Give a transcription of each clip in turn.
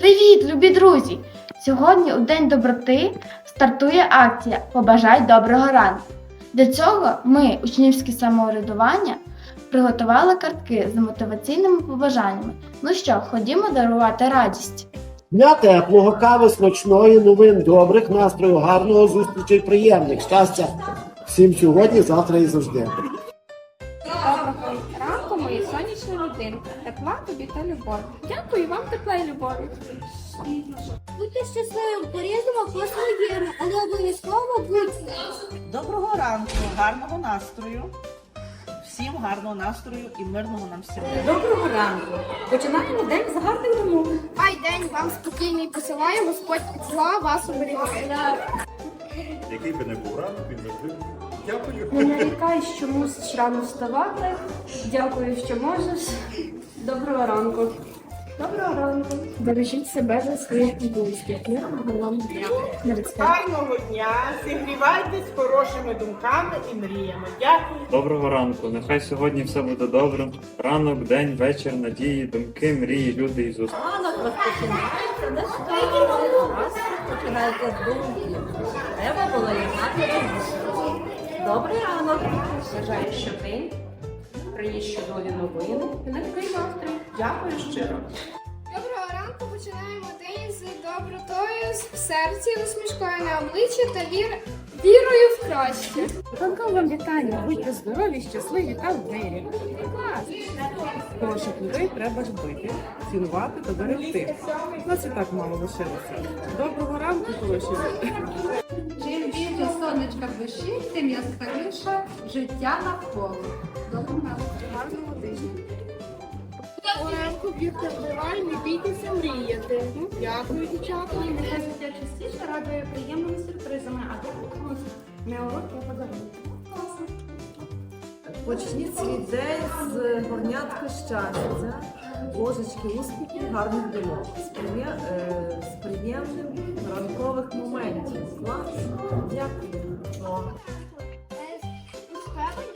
Привіт, любі друзі! Сьогодні, у День доброти, стартує акція Побажай доброго ранку. Для цього ми, учнівське самоврядування, приготували картки з мотиваційними побажаннями. Ну що, ходімо дарувати радість. Дня теплого, кави смачної, новин добрих, настрою гарного, зустрічей приємних, щастя всім сьогодні, завтра і завжди. Сонячні родинки. Тепла тобі та любов. Дякую вам тепла і любові. Будьте щасливим, по-різному по-своєму, але обов'язково будьте. Доброго ранку, гарного настрою. Всім гарного настрою і мирного нам всім. Доброго ранку. Починаємо день з гарних думок. Хай день вам спокійний посилає, Господь зла вас оберігає. Який би не був ранок, він завжди дякую. Не нарікай, що мусиш рано вставати. Дякую, що можеш. Доброго ранку. Доброго ранку. Бережіть себе за своїх близьких. Мирного вам дня. Гарного дня, зігрівайтесь хорошими думками і мріями. Дякую. Доброго ранку. Нехай сьогодні все буде добре. Ранок, день, вечір, надії, думки, мрії, люди і зустрічі. Ранок розпочинається, не раз, з думки. Треба було раніше. Добрий ранок. Бажаю, що день приніс чудові новини і легкий настрій. Дякую щиро. Доброго ранку починаємо день з добротою в серці, усмішкою на обличчі та вір... вірою в краще. Ранком вам вітання, будьте здорові, щасливі та в мирі. Хороших людей треба любити, цінувати та берегти. Нас і так мало лишилося. Доброго ранку, хороші люди. Сонечка в душі, тим яскравіше життя навколо. Доброго ранку. Гарного тижня. Доброго ранку, вірте в дива і не бійтеся мріяти. Дякую, дівчата. Нехай життя частіше радує приємними сюрпризами, а то не урок, а подарунок. Почніть свій день з горнятки щастя, ложечки успіхів, гарних думок, з е, приємним ранкових моментів. Класно. Дякую. Справді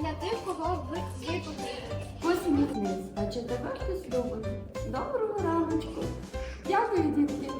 для тих, кого ви потрібні. Посміхнись, а чи тебе хтось любить? Доброго раночку. Дякую, дітки.